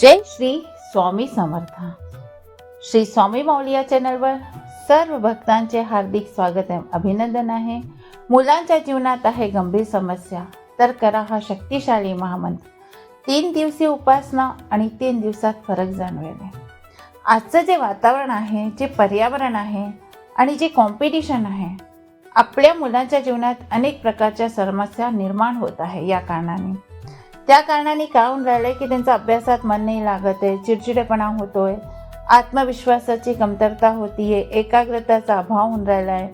जय श्री स्वामी समर्थ. श्री स्वामी माऊली या चॅनलवर सर्व भक्तांचे हार्दिक स्वागत आहे अभिनंदन आहे. मुलांच्या जीवनात आहे गंभीर समस्या तर करा हा शक्तिशाली महामंत्र. तीन दिवसीय उपासना आणि तीन दिवसात फरक जाणवेल. आजचं जे वातावरण आहे जे पर्यावरण आहे आणि जे कॉम्पिटिशन आहे आपल्या मुलांच्या जीवनात अनेक प्रकारच्या समस्या निर्माण होत आहे या कारणाने. त्या कारणाने काय होऊन राहिलं की त्यांचा अभ्यासात मन नाही लागत आहे चिडचिडेपणा होतोय आत्मविश्वासाची कमतरता होतीये एकाग्रताचा अभाव होऊन राहिला आहे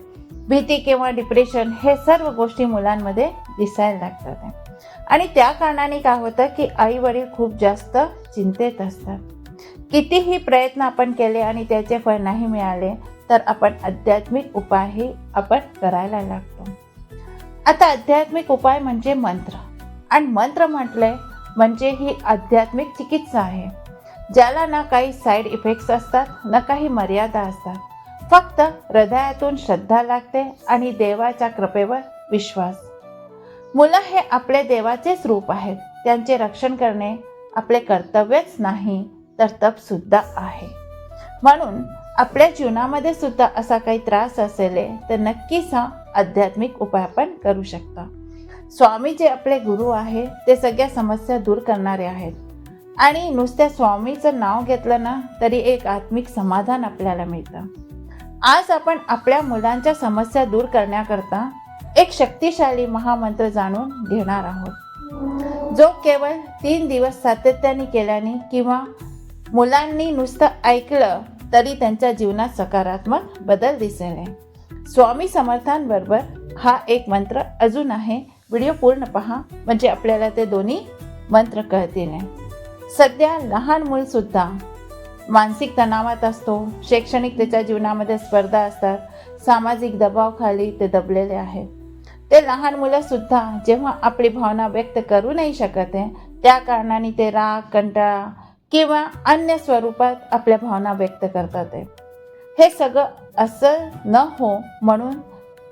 भीती किंवा डिप्रेशन हे सर्व गोष्टी मुलांमध्ये दिसायला लागतात आहे. आणि त्या कारणाने काय होतं की आई वडील खूप जास्त चिंतेत असतात. कितीही प्रयत्न आपण केले आणि त्याचे फळ नाही मिळाले तर आपण आध्यात्मिक उपायही आपण करायला लागतो. आता आध्यात्मिक उपाय म्हणजे मंत्र. आणि मंत्र म्हटले म्हणजे ही आध्यात्मिक चिकित्सा आहे. ज्याला ना काही साईड इफेक्ट्स असतात ना काही मर्यादा असतात. फक्त हृदयातून श्रद्धा लागते आणि देवाच्या कृपेवर विश्वास. मुलं हे आपले देवाचेच रूप आहेत. त्यांचे रक्षण करणे आपले कर्तव्यच नाही तर तपसुद्धा आहे. म्हणून आपल्या जीवनामध्ये सुद्धा असा काही त्रास असेल तर नक्कीच हा आध्यात्मिक उपाय आपण करू शकता. स्वामी जे आपले गुरु आहे ते सगळ्या समस्या दूर करणारे आहेत. आणि नुसत्या स्वामीचं नाव घेतलं ना तरी एक आत्मिक समाधान आपल्याला मिळतं. आज आपण आपल्या मुलांच्या समस्या दूर करण्याकरता एक शक्तिशाली महामंत्र जाणून घेणार आहोत. जो केवळ तीन दिवस सातत्याने केल्याने किंवा मुलांनी नुसतं ऐकलं तरी त्यांच्या जीवनात सकारात्मक बदल दिसेल. स्वामी समर्थांबरोबर हा एक मंत्र अजून आहे. व्हिडिओ पूर्ण पहा. म्हणजे आपल्याला ते दोन्ही मंत्र कळतील. सध्या लहान मूलसुद्धा मानसिक तणावात असतो. शैक्षणिक त्याच्या जीवनामध्ये स्पर्धा असतात. सामाजिक दबावखाली ते दबलेले आहे ते लहान मुलंसुद्धा जेव्हा आपली भावना व्यक्त करू नाही शकत आहे त्या कारणाने ते राग कंटाळा किंवा अन्य स्वरूपात आपल्या भावना व्यक्त करतात आहे. हे सगळं असं न हो म्हणून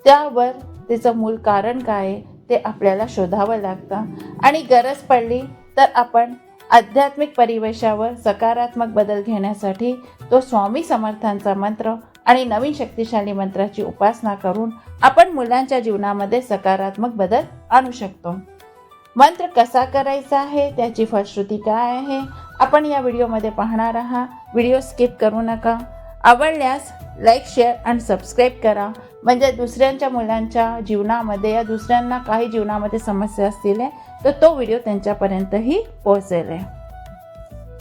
त्यावर तिचं मूल कारण काय आहे? ते आपल्याला शोधावं लागतं. आणि गरज पडली तर आपण आध्यात्मिक परिवेशावर सकारात्मक बदल घेण्यासाठी तो स्वामी समर्थांचा मंत्र आणि नवीन शक्तिशाली मंत्राची उपासना करून आपण मुलांच्या जीवनामध्ये सकारात्मक बदल आणू शकतो. मंत्र कसा करायचा आहे? त्याची फलश्रुती काय आहे? आपण या व्हिडिओमध्ये पाहणार आहात. व्हिडिओ स्किप करू नका. आवडल्यास लाईक शेअर आणि सबस्क्राईब करा. म्हणजे दुसऱ्यांच्या मुलांच्या जीवनामध्ये या दुसऱ्यांना काही जीवनामध्ये समस्या असतील तर तो व्हिडिओ त्यांच्यापर्यंतही पोहोचेल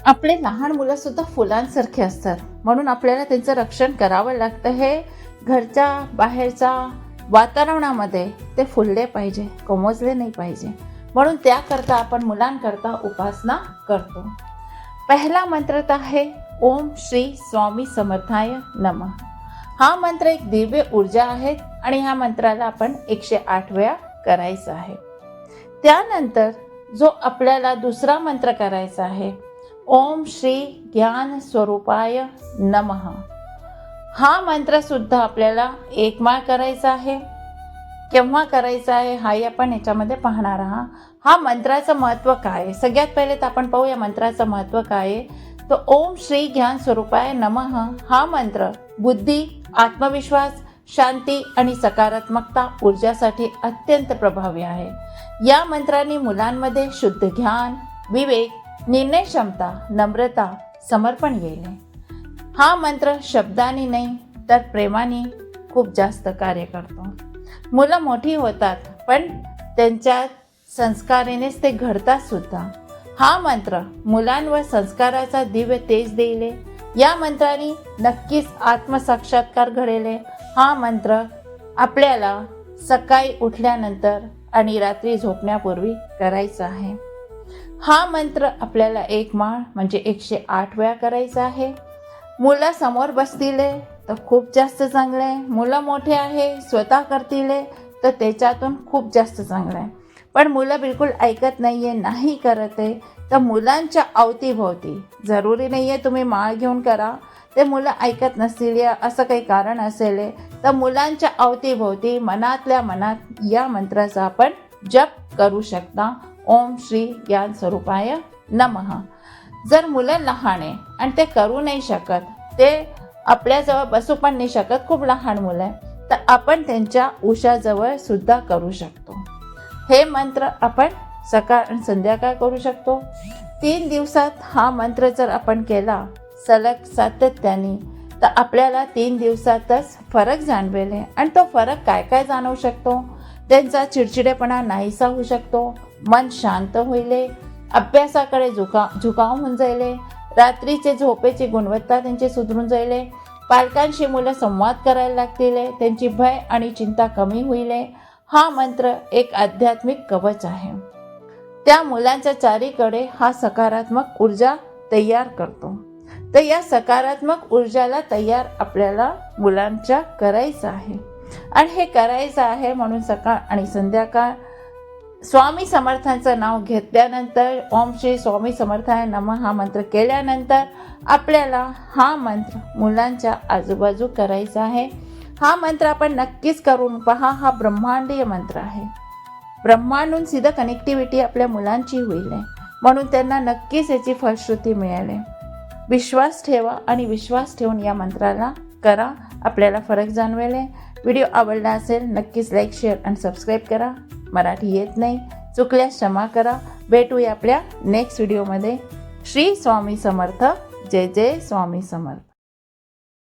आपले लहान मुलंसुद्धा फुलांसारखे असतात. म्हणून आपल्याला त्यांचं रक्षण करावं लागतं हे. घरच्या बाहेरच्या वातावरणामध्ये ते फुलले पाहिजे कोमजले नाही पाहिजे. म्हणून त्याकरता आपण मुलांकरता उपासना करतो. पहिला मंत्र तर आहे ओम श्री स्वामी समर्थाय नमः. हा मंत्र एक दिव्य ऊर्जा आहे आणि ह्या मंत्राला आपण एकशे आठ वेळा करायचं आहे. त्यानंतर जो आपल्याला दुसरा मंत्र करायचा आहे ओम श्री ज्ञान स्वरूपाय नमः. हा मंत्र सुद्धा आपल्याला एक माळ करायचा आहे. केव्हा करायचा आहे हाही आपण याच्यामध्ये पाहणार आहात. हा मंत्राचं महत्त्व काय आहे? सगळ्यात पहिले तर आपण पाहूया मंत्राचं महत्त्व काय आहे. तर ओम श्री ज्ञान स्वरूपाय नमः हा मंत्र बुद्धी आत्मविश्वास शांती आणि सकारात्मकता ऊर्जासाठी अत्यंत प्रभावी आहे. या मंत्राने मुलांमध्ये शुद्ध ज्ञान विवेक निर्णय क्षमता नम्रता समर्पण येईल हा मंत्र शब्दाने नाही तर प्रेमाने खूप जास्त कार्य करतो. मुलं मोठी होतात पण त्यांच्या संस्कारानेच ते घडतात सुद्धा. हा मंत्र मुलांवर संस्काराचा दिव्य तेज देईल. या मंत्राने नक्कीच आत्मसाक्षात्कार घडेले. हा मंत्र आपल्याला सकाळी उठल्यानंतर आणि रात्री झोपण्यापूर्वी करायचा आहे. हा मंत्र आपल्याला एक माळ म्हणजे एकशे आठ वेळा करायचा आहे. मुलं समोर बसतील तर खूप जास्त चांगलं आहे. मुलं मोठे आहे स्वतः करतील तर त्याच्यातून खूप जास्त चांगलं आहे. पण मुलं बिलकुल ऐकत नाही आहे नाही करत आहे. तर मुलांच्या अवतीभोवती. जरुरी नाही आहे तुम्ही माळ घेऊन करा. ते मुलं ऐकत नसतील या असं काही कारण असेल तर मुलांच्या अवतीभोवती मनातल्या मनात या मंत्राचा आपण जप करू शकता. ओम श्री ज्ञान स्वरूपाय नमः. जर मुलं लहान आहे आणि ते करू नाही शकत ते आपल्याजवळ बसू पण नाही शकत खूप लहान मुलं आहे तर आपण त्यांच्या उशाजवळ सुद्धा करू शकतो. हे मंत्र आपण सकाळ आणि संध्याकाळ करू शकतो? तीन दिवसात हा मंत्र जर आपण केला सलग सातत्याने तर आपल्याला तीन दिवसातच फरक जाणवेल आणि तो फरक काय काय जाणवू शकतो? त्यांचा चिडचिडेपणा नाहीसा होऊ शकतो मन शांत होईल अभ्यासाकडे झुका झुकाव होऊन जाईल रात्रीचे झोपेची गुणवत्ता त्यांची सुधरून जाईल पालकांशी मुलं संवाद करायला लागतील त्यांची भय आणि चिंता कमी होईल हा मंत्र एक आध्यात्मिक कवच आहे. त्या मुलांच्या चारीकडे हा सकारात्मक ऊर्जा तयार करतो. तर या सकारात्मक ऊर्जाला तयार आपल्याला मुलांच्या करायचं आहे. आणि हे करायचं आहे म्हणून सकाळ आणि संध्याकाळ स्वामी समर्थांचं नाव घेतल्यानंतर ओम श्री स्वामी समर्थाय नम हा मंत्र केल्यानंतर आपल्याला हा मंत्र मुलांच्या आजूबाजू करायचा आहे. हा मंत्र आपण नक्कीच करून पहा. हा ब्रह्मांडीय मंत्र आहे. ब्रह्मांडून सिधं कनेक्टिव्हिटी आपल्या मुलांची होईल म्हणून त्यांना नक्कीच याची फलश्रुती मिळाली विश्वास ठेवा आणि विश्वास ठेवून या मंत्राला करा. आपल्याला फरक जाणवेल व्हिडिओ आवडला असेल नक्कीच लाईक शेअर आणि सबस्क्राईब करा. मराठी येत नाही चुकल्यास क्षमा करा. भेटूया आपल्या नेक्स्ट व्हिडिओमध्ये श्री स्वामी समर्थ. जय जय स्वामी समर्थ.